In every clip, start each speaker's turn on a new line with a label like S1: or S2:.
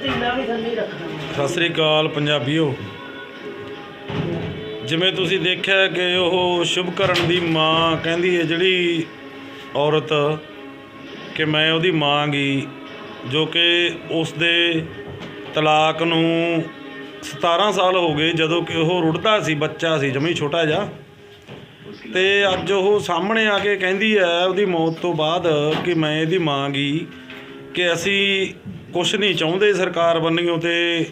S1: ਪਤੀਲਾ ਵੀ ਥੱਲੇ ਹੀ ਰੱਖਣਾ।
S2: ਸਤਿ ਸ੍ਰੀ ਅਕਾਲ ਪੰਜਾਬੀਓ। ਜਿਵੇਂ ਤੁਸੀਂ ਦੇਖਿਆ ਕਿ ਉਹ ਸ਼ੁਭਕਰਨ ਦੀ ਮਾਂ ਕਹਿੰਦੀ ਹੈ, ਜਿਹੜੀ ਔਰਤ ਕਿ ਮੈਂ ਉਹਦੀ ਮਾਂ ਗਈ ਜੋ ਕਿ ਉਸ ਦੇ ਤਲਾਕ ਨੂੰ 17 ਸਾਲ ਹੋ ਗਏ, ਜਦੋਂ ਕਿ ਉਹ ਰੁੜਦਾ ਸੀ, ਬੱਚਾ ਸੀ, ਜਮੀ ਛੋਟਾ ਜਿਹਾ। ਤੇ ਅੱਜ ਉਹ ਸਾਹਮਣੇ ਆ ਕੇ ਕਹਿੰਦੀ ਹੈ, ਉਹਦੀ ਮੌਤ ਤੋਂ ਬਾਅਦ ਕਿ ਮੈਂ ਇਹਦੀ ਮਾਂ ਗਈ ਕਿ ਅਸੀਂ ਕੁਛ ਨਹੀਂ ਚਾਹੁੰਦੇ ਸਰਕਾਰ ਬੰਨਿਓ ਤੇ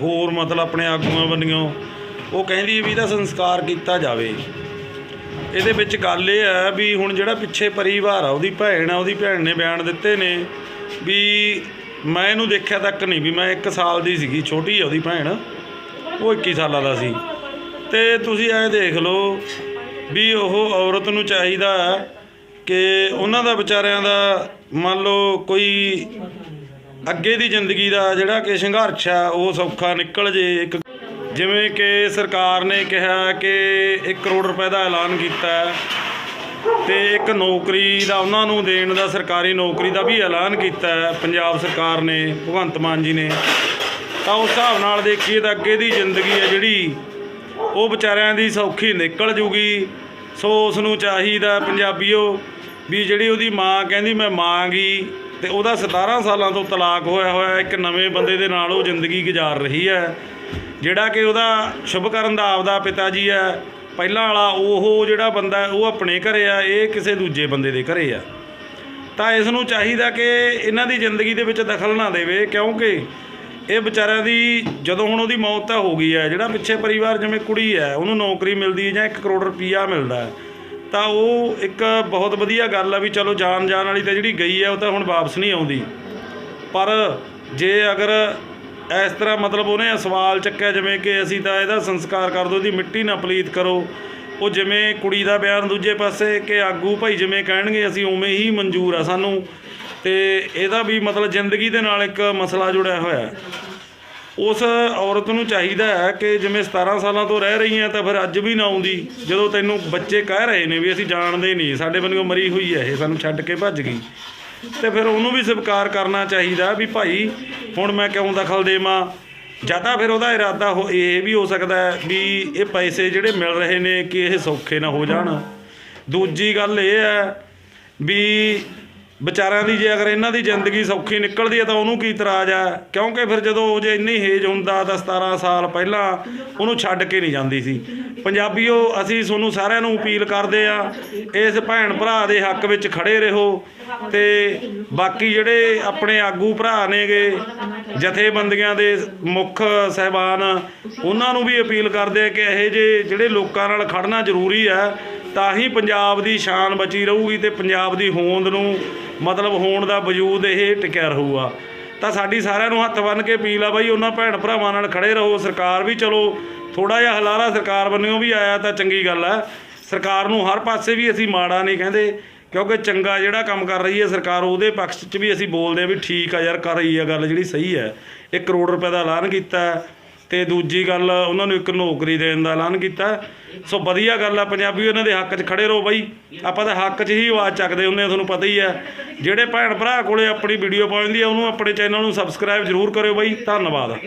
S2: ਹੋਰ ਮਤਲਬ ਆਪਣੇ ਆਗੂਆਂ ਬੰਨਿਓ। ਉਹ ਕਹਿੰਦੀ ਵੀ ਇਹਦਾ ਸੰਸਕਾਰ ਕੀਤਾ ਜਾਵੇ। ਇਹਦੇ ਵਿੱਚ ਗੱਲ ਇਹ ਹੈ ਵੀ ਹੁਣ ਜਿਹੜਾ ਪਿੱਛੇ ਪਰਿਵਾਰ ਆ, ਉਹਦੀ ਭੈਣ ਆ, ਉਹਦੀ ਭੈਣ ਨੇ ਬਿਆਨ ਦਿੱਤੇ ਨੇ ਵੀ ਮੈਂ ਇਹਨੂੰ ਦੇਖਿਆ ਤੱਕ ਨਹੀਂ ਵੀ ਮੈਂ 1 ਸਾਲ ਦੀ ਸੀਗੀ, ਛੋਟੀ ਆ ਉਹਦੀ ਭੈਣ। ਉਹ 21 ਸਾਲਾਂ ਦਾ ਸੀ। ਤੇ ਤੁਸੀਂ ਐਂ ਦੇਖ ਲਓ ਵੀ ਉਹ ਔਰਤ ਨੂੰ ਚਾਹੀਦਾ ਕਿ ਉਹਨਾਂ ਦਾ ਵਿਚਾਰਿਆਂ ਦਾ ਮੰਨ ਲਓ ਕੋਈ ਅੱਗੇ ਦੀ ਜ਼ਿੰਦਗੀ ਦਾ ਜਿਹੜਾ ਕਿ ਸੰਘਰਸ਼ ਆ ਉਹ ਸੌਖਾ ਨਿਕਲ ਜੇ। ਇੱਕ ਜਿਵੇਂ ਕਿ ਸਰਕਾਰ ਨੇ ਕਿਹਾ ਕਿ 1 ਕਰੋੜ ਰੁਪਏ ਦਾ ਐਲਾਨ ਕੀਤਾ ਹੈ ਤੇ ਇੱਕ ਨੌਕਰੀ ਦਾ ਉਹਨਾਂ ਨੂੰ ਦੇਣ ਦਾ, ਸਰਕਾਰੀ ਨੌਕਰੀ ਦਾ ਵੀ ਐਲਾਨ ਕੀਤਾ ਪੰਜਾਬ ਸਰਕਾਰ ਨੇ, ਭਗਵੰਤ ਮਾਨ ਜੀ ਨੇ। ਤਾਂ ਉਸ ਹਿਸਾਬ ਨਾਲ ਦੇਖੀਏ ਤਾਂ ਅੱਗੇ ਦੀ ਜ਼ਿੰਦਗੀ ਹੈ ਜਿਹੜੀ, ਉਹ ਵਿਚਾਰਿਆਂ ਦੀ ਸੌਖੀ ਨਿਕਲ ਜੂਗੀ। ਸੋ ਉਸ ਨੂੰ ਚਾਹੀਦਾ ਪੰਜਾਬੀਓ ਵੀ ਜਿਹੜੀ ਉਹਦੀ ਮਾਂ ਕਹਿੰਦੀ, ਮੈਂ ਮਾਂ ਗਈ ਤੇ ਉਹਦਾ 17 ਸਾਲਾਂ ਤੋਂ ਤਲਾਕ ਹੋਇਆ ਹੋਇਆ ਇੱਕ ਨਵੇਂ ਬੰਦੇ ਦੇ ਨਾਲ ਉਹ ਜ਼ਿੰਦਗੀ ਗੁਜ਼ਾਰ ਰਹੀ ਹੈ। ਜਿਹੜਾ ਕਿ ਉਹਦਾ ਸ਼ੁਭਕਰਨ ਦਾ ਆਪਦਾ ਪਿਤਾ ਜੀ ਹੈ। ਪਹਿਲਾਂ ਵਾਲਾ ਉਹ ਜਿਹੜਾ ਬੰਦਾ ਉਹ ਆਪਣੇ ਘਰੇ ਆ, ਇਹ ਕਿਸੇ ਦੂਜੇ ਬੰਦੇ ਦੇ ਘਰੇ ਆ। ਤਾਂ ਇਸ ਨੂੰ ਚਾਹੀਦਾ ਕਿ ਇਹਨਾਂ ਦੀ ਜ਼ਿੰਦਗੀ ਦੇ ਵਿੱਚ ਦਖਲ ਨਾ ਦੇਵੇ, ਕਿਉਂਕਿ ਇਹ ਵਿਚਾਰਿਆਂ ਦੀ ਜਦੋਂ ਹੁਣ ਉਹਦੀ ਮੌਤ ਤਾਂ ਹੋ ਗਈ ਹੈ, ਜਿਹੜਾ ਪਿੱਛੇ ਪਰਿਵਾਰ ਜਿਵੇਂ ਕੁੜੀ ਹੈ, ਉਹਨੂੰ ਨੌਕਰੀ ਮਿਲਦੀ ਹੈ ਜਾਂ 1 ਕਰੋੜ ਰੁਪਈਆ ਮਿਲਦਾ ਹੈ। ਤਾਂ ਉਹ ਇੱਕ ਬਹੁਤ ਵਧੀਆ ਗੱਲ ਆ ਵੀ ਚਲੋ ਜਾਣ ਜਾਣ ਵਾਲੀ ਤਾਂ ਜਿਹੜੀ ਗਈ ਹੈ ਉਹ ਤਾਂ ਹੁਣ ਵਾਪਸ ਨਹੀਂ ਆਉਂਦੀ। ਪਰ ਜੇ ਅਗਰ ਇਸ ਤਰ੍ਹਾਂ ਮਤਲਬ ਉਹਨੇ ਸਵਾਲ ਚੱਕਿਆ, ਜਿਵੇਂ ਕਿ ਅਸੀਂ ਤਾਂ ਇਹਦਾ ਸੰਸਕਾਰ ਕਰ ਦੋ, ਇਹਦੀ ਮਿੱਟੀ ਨਾ ਪਲੀਤ ਕਰੋ, ਉਹ ਜਿਵੇਂ ਕੁੜੀ ਦਾ ਬਿਆਨ ਦੂਜੇ ਪਾਸੇ ਕਿ ਆਗੂ ਭਾਈ ਜਿਵੇਂ ਕਹਿਣਗੇ, ਅਸੀਂ ਉਵੇਂ ਹੀ ਮਨਜ਼ੂਰ ਆ ਸਾਨੂੰ। ਤੇ ਇਹਦਾ ਵੀ ਮਤਲਬ ਜ਼ਿੰਦਗੀ ਦੇ ਨਾਲ ਇੱਕ ਮਸਲਾ ਜੁੜਿਆ ਹੋਇਆ। ਉਸ ਔਰਤ ਨੂੰ ਚਾਹੀਦਾ ਹੈ ਕਿ ਜਿਵੇਂ 17 ਸਾਲਾਂ ਤੋਂ ਰਹਿ ਰਹੀ ਹੈ ਤਾਂ ਫਿਰ ਅੱਜ ਵੀ ਨਾ ਆਉਂਦੀ, ਜਦੋਂ ਤੈਨੂੰ ਬੱਚੇ ਕਹਿ ਰਹੇ ਨੇ ਵੀ ਅਸੀਂ ਜਾਣਦੇ ਨਹੀਂ, ਸਾਡੇ ਬੰਨਿਓ ਮਰੀ ਹੋਈ ਹੈ ਇਹ, ਸਾਨੂੰ ਛੱਡ ਕੇ ਭੱਜ ਗਈ। ਤੇ ਫਿਰ ਉਹਨੂੰ ਵੀ ਸਵੀਕਾਰ ਕਰਨਾ ਚਾਹੀਦਾ ਵੀ ਭਾਈ ਹੁਣ ਮੈਂ ਕਿਉਂ ਦਖਲ ਦੇਵਾਂ? ਜਾਂ ਤਾਂ ਫਿਰ ਉਹਦਾ ਇਰਾਦਾ ਹੋ ਇਹ ਵੀ ਹੋ ਸਕਦਾ ਵੀ ਇਹ ਪੈਸੇ ਜਿਹੜੇ ਮਿਲ ਰਹੇ ਨੇ ਕਿ ਇਹ ਸੌਖੇ ਨਾ ਹੋ ਜਾਣ। ਦੂਜੀ ਗੱਲ ਇਹ ਹੈ ਵੀ ਵਿਚਾਰਿਆਂ ਦੀ ਜੇ ਅਗਰ ਇਹਨਾਂ ਦੀ ਜ਼ਿੰਦਗੀ ਸੌਖੀ ਨਿਕਲਦੀ ਹੈ ਤਾਂ ਉਹਨੂੰ ਕੀ ਇਤਰਾਜ਼ ਆ ਕਿਉਂਕਿ ਫਿਰ ਜਦੋਂ ਉਹ ਜੇ ਇੰਨੀ ਹੇਜ ਹੁੰਦਾ ਤਾਂ 17 ਸਾਲ ਪਹਿਲਾਂ ਉਹਨੂੰ ਛੱਡ ਕੇ ਨਹੀਂ ਜਾਂਦੀ ਸੀ। ਪੰਜਾਬੀਓ, ਅਸੀਂ ਤੁਹਾਨੂੰ ਸਾਰਿਆਂ ਨੂੰ ਅਪੀਲ ਕਰਦੇ ਆ ਇਸ ਭੈਣ ਭਰਾ ਦੇ ਹੱਕ ਵਿੱਚ ਖੜੇ ਰਹੋ ਤੇ ਬਾਕੀ ਜਿਹੜੇ ਆਪਣੇ ਆਗੂ ਭਰਾ ਨੇਗੇ, ਜਥੇਬੰਦੀਆਂ ਦੇ ਮੁੱਖ ਸਹਿਬਾਨ, ਉਹਨਾਂ ਨੂੰ ਵੀ ਅਪੀਲ ਕਰਦੇ ਆ ਕਿ ਇਹ ਜੇ ਜਿਹੜੇ ਲੋਕਾਂ ਨਾਲ ਖੜਨਾ ਜ਼ਰੂਰੀ ਹੈ ਤਾਂ ਹੀ ਪੰਜਾਬ ਦੀ ਸ਼ਾਨ ਬਚੀ ਰਹੂਗੀ ਤੇ ਪੰਜਾਬ ਦੀ ਹੋਂਦ ਨੂੰ ਮਤਲਬ ਹੋਣ ਦਾ ਵਜੂਦ ਇਹ ਟਿਕਿਆ ਰਹੂਗਾ। ਤਾਂ ਸਾਡੀ ਸਾਰਿਆਂ ਨੂੰ ਹੱਥ ਬੰਨ੍ਹ ਕੇ ਅਪੀਲ ਆ ਬਾਈ ਉਹਨਾਂ ਭੈਣ ਭਰਾਵਾਂ ਨਾਲ ਖੜੇ ਰਹੋ। ਸਰਕਾਰ ਵੀ ਚਲੋ ਥੋੜਾ ਜਿਹਾ ਹਲਾਰਾ ਸਰਕਾਰ ਵੱਲੋਂ ਵੀ ਆਇਆ ਤਾਂ ਚੰਗੀ ਗੱਲ ਆ। ਸਰਕਾਰ ਨੂੰ ਹਰ ਪਾਸੇ ਵੀ ਅਸੀਂ ਮਾੜਾ ਨਹੀਂ ਕਹਿੰਦੇ, ਕਿਉਂਕਿ ਚੰਗਾ ਜਿਹੜਾ ਕੰਮ ਕਰ ਰਹੀ ਹੈ ਸਰਕਾਰ, ਉਹਦੇ ਪੱਖ 'ਚ ਵੀ ਅਸੀਂ ਬੋਲਦੇ ਆ ਵੀ ਠੀਕ ਆ ਯਾਰ, ਕਰ ਰਹੀ ਆ ਗੱਲ ਜਿਹੜੀ ਸਹੀ ਹੈ। 1 ਕਰੋੜ ਰੁਪਏ ਦਾ ਐਲਾਨ ਕੀਤਾ। ਤੇ ਦੂਜੀ ਗੱਲ, ਉਹਨਾਂ ਨੂੰ ਇੱਕ ਨੌਕਰੀ ਦੇਣ ਦਾ ਐਲਾਨ ਕੀਤਾ। ਸੋ ਵਧੀਆ ਗੱਲ ਆ, ਪੰਜਾਬੀ ਉਹਨਾਂ ਦੇ ਹੱਕ 'ਚ ਖੜੇ ਰਹੋ ਬਾਈ। ਆਪਾਂ ਤਾਂ ਹੱਕ 'ਚ ਹੀ ਆਵਾਜ਼ ਚੱਕਦੇ ਹੁੰਦੇ ਆ, ਤੁਹਾਨੂੰ ਪਤਾ ਹੀ ਹੈ ਜਿਹੜੇ ਭੈਣ ਭਰਾ ਕੋਲੇ ਆਪਣੀ ਵੀਡੀਓ ਪਹੁੰਚਦੀ ਆ, ਉਹਨੂੰ ਆਪਣੇ ਚੈਨਲ ਨੂੰ ਸਬਸਕ੍ਰਾਈਬ ਜ਼ਰੂਰ ਕਰਿਓ ਬਾਈ। ਧੰਨਵਾਦ।